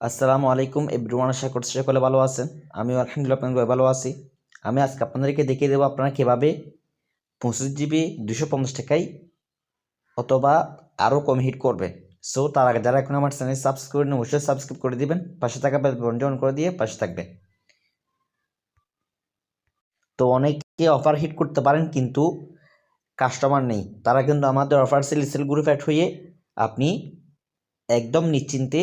আসসালামু আলাইকুম এভরিওয়ান, আশা করছি সকলে ভালো আছেন। আমিও আলহামদুলিল্লাহ আপনাদের ভালো আছি। আমি আজকে আপনাদেরকে দেখিয়ে দেবো আপনারা কীভাবে পঁচিশ জিবি দুশো পঞ্চাশ টাকায় অথবা আরও কম হিট করবেন সো তার আগে যারা এখন আমার চ্যানেল সাবস্ক্রাইব করেন অবশ্যই সাবস্ক্রাইব করে দিবেন। পাশে থাকা বন্ধন করে দিয়ে পাশে থাকবেন তো অনেকে অফার হিট করতে পারেন, কিন্তু কাস্টমার নেই। তারা কিন্তু আমাদের offer sale sale group add হয়ে আপনি একদম নিশ্চিন্তে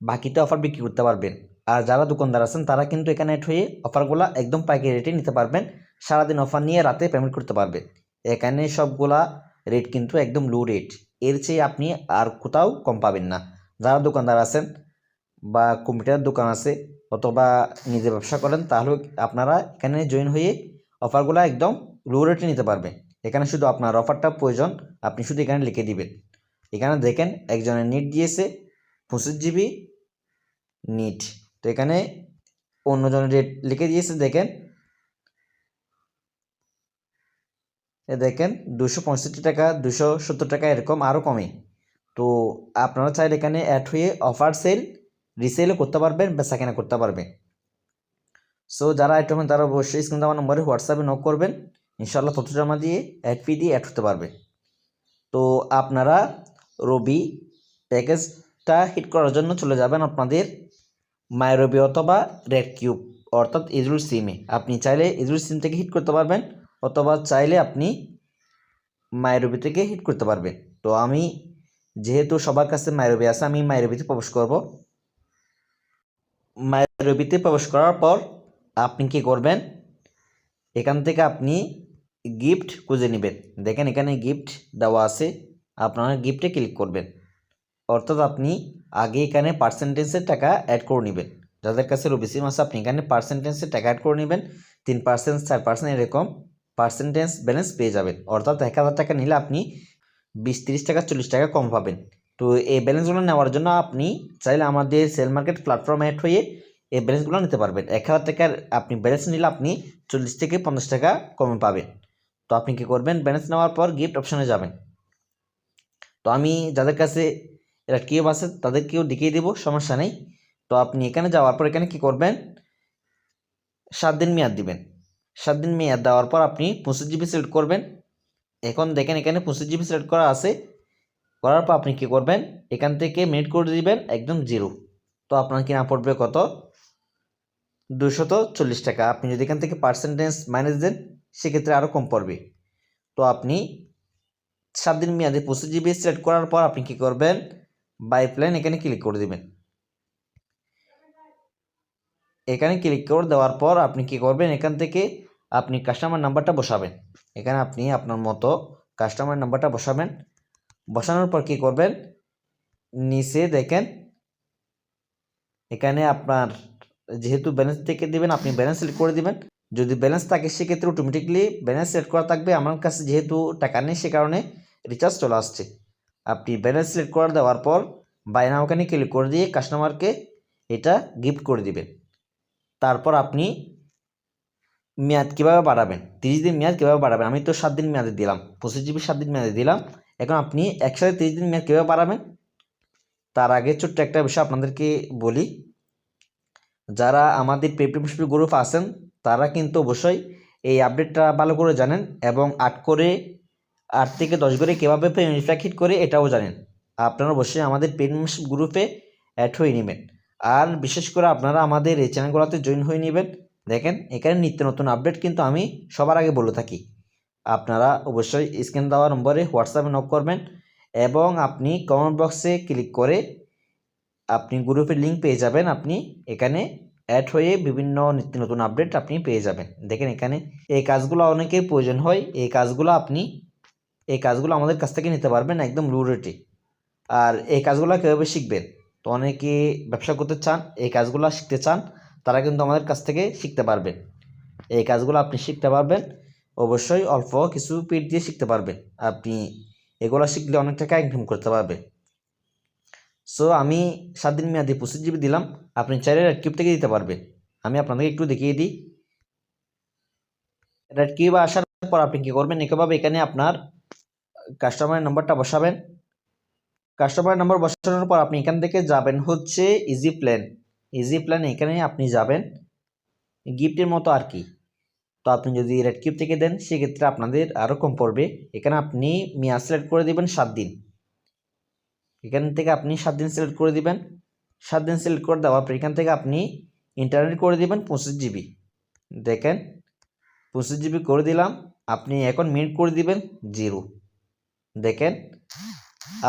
বাকিতে অফার বিক্রি করতে পারবেন। আর যারা দোকানদার আছেন, তারা কিন্তু এখানে হয়ে অফারগুলো একদম পাইকারি রেটে নিতে পারবেন। সারাদিন অফার নিয়ে রাতে পেমেন্ট করতে পারবেন। এখানে সবগুলা রেট কিন্তু একদম লো রেট এর চেয়ে আপনি আর কোথাও কম পাবেন না। যারা দোকানদার আছেন বা কম্পিউটার দোকান আছে অথবা নিজে ব্যবসা করেন, তাহলে আপনারা এখানে জয়েন হয়ে অফারগুলো একদম লো রেটে নিতে পারবেন। এখানে শুধু আপনার অফারটা প্রয়োজন, আপনি শুধু এখানে লিখে দিবেন। এখানে দেখেন একজনের নেট দিয়েছে পঁচিশ জিবি নিট তো এখানে অন্যজনের রেট লিখে দিয়েছে, দেখেন। দেখেন, দুশো পঁয়ষট্টি টাকা, দুশো সত্তর টাকা এরকম আরও কমে। তো আপনারা চাইলে এখানে অ্যাড হয়ে অফার সেল রিসেলও করতে পারবেন বেচা কেনা করতে পারবেন। সো যারা অ্যাড হবেন তারা অবশ্যই স্ক্রিন দেওয়ার নম্বরে হোয়াটসঅ্যাপে নক করবেন। ইনশাল্লাহ তথ্য জমা দিয়ে অ্যাড ফি দিয়ে অ্যাড হতে পারবে। তো আপনারা রবি প্যাকেজটা হিট করার জন্য চলে যাবেন আপনাদের মাইরবি অথবা রেড কিউব, অর্থাৎ ইজরুল সিমে। আপনি চাইলে ইজরুল সিম থেকে হিট করতে পারবেন, অথবা চাইলে আপনি মাইরবি থেকে হিট করতে পারবেন। তো আমি, যেহেতু সবার কাছে মাইরবি আছে, আমি মাইরবিতে প্রবেশ করব। মাইরবিতে প্রবেশ করার পর আপনি কি করবেন? এখান থেকে আপনি গিফট খুঁজে নেবেন। দেখেন এখানে গিফট দেওয়া আছে, আপনারা গিফটে ক্লিক করবেন। অর্থাৎ আপনি আগে এখানে পার্সেন্টেজের টাকা অ্যাড করে নেবেন। যাদের কাছে রবি সিম আছে আপনি এখানে পার্সেন্টেজের টাকা অ্যাড করে নেবেন, তিন পার্সেন্ট চার পার্সেন্ট এরকম পার্সেন্টেজ ব্যালেন্স পেয়ে যাবেন। অর্থাৎ এক হাজার টাকা নিলে আপনি বিশ, তিরিশ টাকা, চল্লিশ টাকা কম পাবেন। তো এই ব্যালেন্সগুলো নেওয়ার জন্য আপনি চাইলে আমাদের সেল মার্কেট প্ল্যাটফর্ম অ্যাড হয়ে এই ব্যালেন্সগুলো নিতে পারবেন। এক হাজার টাকার আপনি ব্যালেন্স নিলে আপনি চল্লিশ থেকে পঞ্চাশ টাকা কমে পাবেন। তো আপনি কী করবেন? ব্যালেন্স নেওয়ার পর গিফট অপশানে যাবেন। তো আমি যাদের কাছে এরা কেউ আছে তাদেরকেও দেখিয়ে দেবো, সমস্যা নেই। তো আপনি এখানে যাওয়ার পর এখানে কি করবেন? সাত দিন মেয়াদ দিবেন। সাত দিন মেয়াদ দেওয়ার পর আপনি পঁচিশ জিবি সিলেক্ট করবেন। এখন দেখেন এখানে পঁচিশ জিবি সিলেক্ট করা আছে। করার পর আপনি কি করবেন? এখান থেকে মিনিট করে দিবেন একদম জিরো। তো আপনার কিনা পড়বে কত? দুশত চল্লিশ টাকা। আপনি যদি এখান থেকে পার্সেন্টেজ মাইনাস দেন, সেক্ষেত্রে আরও কম পড়বে। তো আপনি সাত দিন মেয়াদে পঁচিশ জিবি সিলেক্ট করার পর আপনি কি করবেন? বাই প্ল্যান এখানে ক্লিক করে দিবেন। এখানে ক্লিক করে দেওয়ার পর আপনি কি করবেন? এখান থেকে আপনি কাস্টমার নাম্বারটা বসাবেন। এখানে আপনি আপনার মতো কাস্টমার নাম্বারটা বসাবেন। বসানোর পর কি করবেন? নিচে দেখেন, এখানে আপনার যেহেতু ব্যালেন্স থেকে দিবেন, আপনি ব্যালেন্স সিলেক্ট করে দিবেন। যদি ব্যালেন্স থাকে, সেক্ষেত্রে অটোমেটিকলি ব্যালেন্স সেট করা থাকবে। আমার কাছে যেহেতু টাকা নেই, সে কারণে রিচার্জ চলে আসছে। আপনি ব্যালেন্স সিলেক্ট করে দেওয়ার পর বাইনা ওখানে ক্লিক করে দিয়ে কাস্টমারকে এটা গিফট করে দিবেন। তারপর আপনি মেয়াদ কীভাবে বাড়াবেন? তিরিশ দিন মেয়াদ কীভাবে বাড়াবেন? আমি তো সাত দিন মেয়াদে দিলাম, পঁচিশ জিবি সাত দিন মেয়াদে দিলাম। এখন আপনি একসাথে তিরিশ দিন মেয়াদ কীভাবে বাড়াবেন? তার আগে ছোট্ট একটা বিষয় আপনাদেরকে বলি। যারা আমাদের পেপটিভ গ্রুপ আছেন, তারা কিন্তু অবশ্যই এই আপডেটটা ভালো করে জানেন এবং আট করে আট থেকে দশ করে কীভাবে হিট করে এটাও জানেন। আপনারা অবশ্যই আমাদের পেমেন্টশিপ গ্রুপে অ্যাড হয়ে নেবেন। আর বিশেষ করে আপনারা আমাদের এই চ্যানেলগুলোতে জয়েন হয়ে নেবেন। দেখেন, এখানে নিত্য নতুন আপডেট কিন্তু আমি সবার আগে বলে থাকি। আপনারা অবশ্যই স্ক্রিন দেওয়া নম্বরে হোয়াটসঅ্যাপে নক করবেন এবং আপনি কমেন্ট বক্সে ক্লিক করে আপনি গ্রুপের লিঙ্ক পেয়ে যাবেন। আপনি এখানে অ্যাড হয়ে বিভিন্ন নিত্য নতুন আপডেট আপনি পেয়ে যাবেন। দেখেন এখানে এই কাজগুলো অনেকের প্রয়োজন হয়। এই কাজগুলো আপনি এই কাজগুলো আমাদের কাছ থেকে নিতে পারবেন একদম লো রেটে আর এই কাজগুলো কীভাবে শিখবেন? তো অনেকে ব্যবসা করতে চান, এই কাজগুলো শিখতে চান, তারা কিন্তু আমাদের কাছ থেকে শিখতে পারবেন এই কাজগুলো আপনি শিখতে পারবেন, অবশ্যই অল্প কিছু পেট দিয়ে শিখতে পারবেন। আপনি এগুলো শিখলে অনেক টাকা ইনকাম করতে পারবে। সো আমি সাত দিন মেয়াদি পঁচিশ জিবি দিলাম, আপনি চাইলে রেড কিউব থেকে দিতে পারবেন। আমি আপনাদেরকে একটু দেখিয়ে দিই। রেড কিউব আসার পর আপনি কী করবেন? একইভাবে এখানে আপনার কাস্টমারের নাম্বারটা বসাবেন। কাস্টমার নাম্বার বসানোর পর আপনি এখান থেকে যাবেন হচ্ছে ইজি প্ল্যান ইজি প্ল্যান এখানে আপনি যাবেন। গিফটের মতো আর কি। তো আপনি যদি রেড কিউব থেকে দেন, সেক্ষেত্রে আপনাদের আরও কম পড়বে। এখানে আপনি মেয়াদ সিলেক্ট করে দিবেন সাত দিন। এখান থেকে আপনি সাত দিন সিলেক্ট করে দিবেন। সাত দিন সিলেক্ট করে দেওয়ার পর এখান থেকে আপনি ইন্টারনেট করে দিবেন পঁচিশ জিবি দেখেন, পঁচিশ জিবি করে দিলাম। আপনি এখন মিনিট করে দিবেন জিরো দেখেন,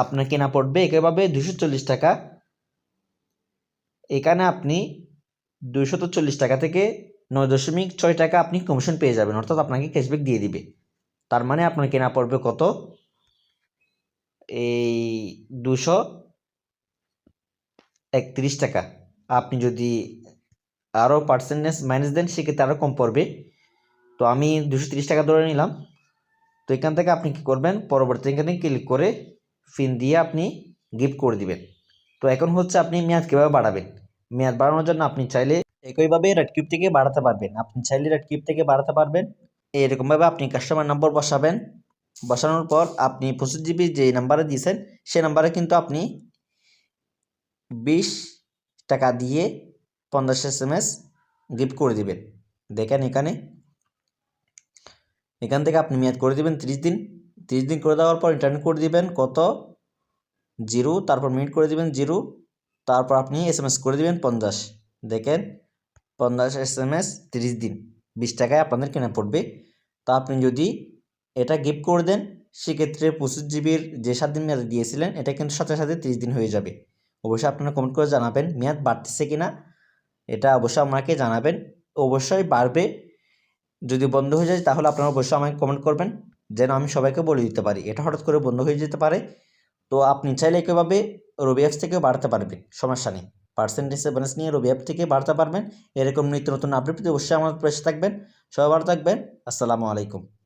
আপনার কেনা পড়বে একেভাবে দুশো চল্লিশ টাকা। এখানে আপনি চল্লিশ টাকা থেকে নয় দশমিক ছয় টাকা আপনি কমিশন পেয়ে যাবেন, অর্থাৎ আপনাকে ক্যাশব্যাক দিয়ে দিবে। তার মানে আপনার কেনা পড়বে কত? এই দুশো একত্রিশ টাকা। আপনি যদি আরও পার্সেন্টেজ মাইনাস দেন, সেক্ষেত্রে আরও কম পড়বে। তো আমি দুশো তিরিশ টাকা ধরে নিলাম। তো এখান থেকে আপনি কী করবেন? পরবর্তী এখানে ক্লিক করে ফিন দিয়ে আপনি গিফট করে দিবেন। তো এখন হচ্ছে আপনি মেয়াদ কীভাবে বাড়াবেন? মেয়াদ বাড়ানোর জন্য আপনি চাইলে একইভাবে রেড কিউব থেকে বাড়াতে পারবেন। আপনি চাইলে রেড কিউব থেকে বাড়াতে পারবেন। এরকমভাবে আপনি কাস্টমার নম্বর বসাবেন। বসানোর পর আপনি পঁচিশ জিবি যে নাম্বারে দিয়েছেন সে নাম্বারে কিন্তু আপনি বিশ টাকা দিয়ে পঞ্চাশ এস এম এস গিফট করে দিবেন। দেখেন এখানে এখান থেকে আপনি মেয়াদ করে দিবেন ত্রিশ দিন। ত্রিশ দিন করে দেওয়ার পর ইন্টারনেট করে দিবেন কত? জিরো। তারপর মিনিট করে দিবেন জিরো। তারপর আপনি এস করে দিবেন পঞ্চাশ। দেখেন, পঞ্চাশ এস এম এস তিরিশ দিন। বিশ টাকায় আপনাদের কেনা পড়বে। তা আপনি যদি এটা গিফট করে দেন, সেক্ষেত্রে পঁচিশ জিবির যে সাত দিন মেয়াদ দিয়েছিলেন, এটা কিন্তু সাথে সাথে তিরিশ দিন হয়ে যাবে। অবশ্যই আপনারা কমেন্ট করে জানাবেন, মেয়াদ বাড়তেছে কিনা? এটা অবশ্যই আমাকে জানাবেন। অবশ্যই বাড়বে। যদি বন্ধ হয়ে যায়, তাহলে আপনারা অবশ্যই আমাকে কমেন্ট করবেন, যেন আমি সবাইকে বলে দিতে পারি। এটা হঠাৎ করে বন্ধ হয়ে যেতে পারে। তো আপনি চাইলে একইভাবে রবি অ্যাপস থেকে বাড়তে পারবেন, সমস্যা নেই। পার্সেন্টেজ ব্যালেন্স নিয়ে রবি অ্যাপ থেকে বাড়তে পারবেন। এরকম নিত্য নতুন আপডেট অবশ্যই আমার পাশে থাকবেন। সবাই ভালো থাকবেন। আসসালামু আলাইকুম।